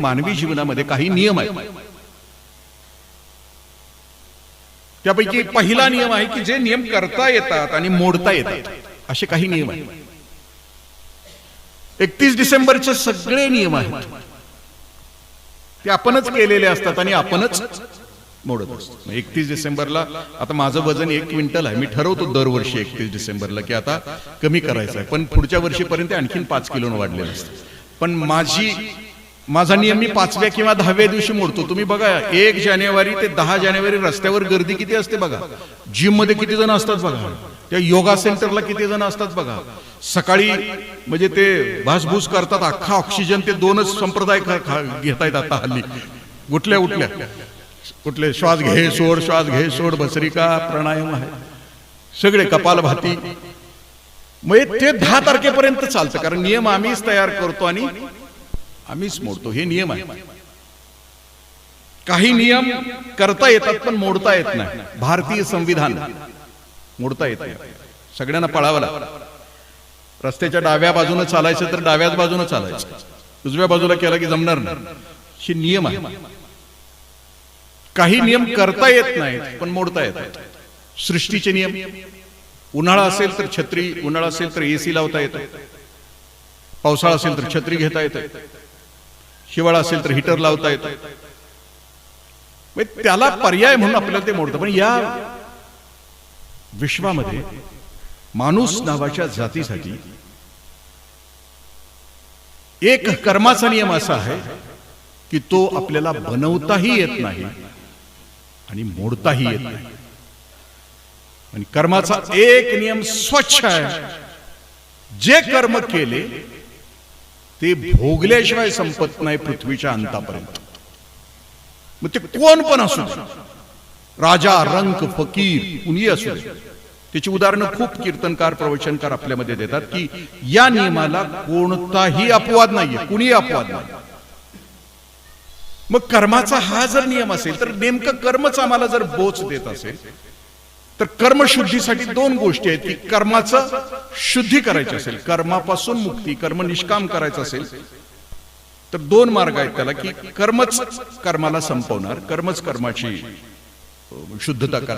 मानवी जीवनामध्ये काही नियम आहेत. त्यापैकी पहिला नियम आहे की जे नियम करता येतात आणि मोडता येतात. असे काही नियम आहेत. एकतीस डिसेंबरचे सगळे नियम आहेत. ते आपणच केलेले असतात आणि आपणच मोडत असतो एकतीस डिसेंबरला आता माझं वजन एक क्विंटल आहे. मी ठरवतो दरवर्षी एकतीस डिसेंबरला की आता कमी करायचं आहे. पण पुढच्या वर्षीपर्यंत आणखीन पाच किलो वाढलेलं असतं. पण माझी माझा नियम मी पाचव्या किंवा दहाव्या दिवशी मोडतो. तुम्ही बघा एक जानेवारी ते दहा जानेवारी रस्त्यावर गर्दी किती असते बघा. जिममध्ये किती जण असतात बघा. त्या योगा सेंटरला किती जण असतात बघा. सकाळी म्हणजे ते भासभूस करतात अख्खा ऑक्सिजन ते दोनच संप्रदाय घेता येतात आता हल्ली. उठल्या उठल्या कुठले? श्वास घे सोड श्वास घे सोड भस्रिका प्राणायाम आहे. सगळे कपालभाती मग ते दहा तारखेपर्यंत चालतं कारण नियम आम्हीच तयार करतो आणि आम्हीच मोडतो. हे नियम आहे. काही नियम करता येतात पण मोडता येत नाही. भारतीय संविधान मोडता येत नाही. सगळ्यांना पळावं लागतं. रस्त्याच्या डाव्या बाजूने चालायचं तर डाव्याच बाजूने चालायचं. उजव्या बाजूला केलं की जमणार नाही. हे नियम आहे. काही नियम करता येत नाहीत पण मोडता येतात सृष्टीचे नियम. उन्हाळा असेल तर छत्री उन्हाळा असेल तर एसी लावता येतं. पावसाळा असेल तर छत्री घेता येते. हिवाळा असेल तर हिटर लावता येतं. म्हणजे त्याला पर्याय म्हणून आपल्याला ते मोडतं. पण या विश्वामध्ये माणूस नावाच्या जातीसाठी एक कर्माचा नियम असा आहे की तो आपल्याला बनवताही येत नाही आणि मोडताही येत नाही. आणि कर्माचा एक नियम स्वच्छ आहे. जे कर्म केले ते भोगल्याशिवाय संपत नाही पृथ्वीच्या अंतापर्यंत. मग ते कोण पण असू राजा रंक फकीर कुणी असू त्याची उदाहरणं खूप कीर्तनकार प्रवचनकार आपल्यामध्ये देतात की या नियमाला कोणताही अपवाद नाहीये कुणी अपवाद नाही मग कर्माचा हा जर नियम असेल तर नेमकं कर्मच आम्हाला जर बोच देत असेल तर कर्मशुद्धीसाठी दोन गोष्टी आहेत की कर्माचं शुद्धी करायची असेल कर्मापासून मुक्ती कर्म निष्काम करायचं असेल तर दोन मार्ग आहेत त्याला की कर्मच कर्माला संपवणार कर्मच कर्माची शुद्धता करणार.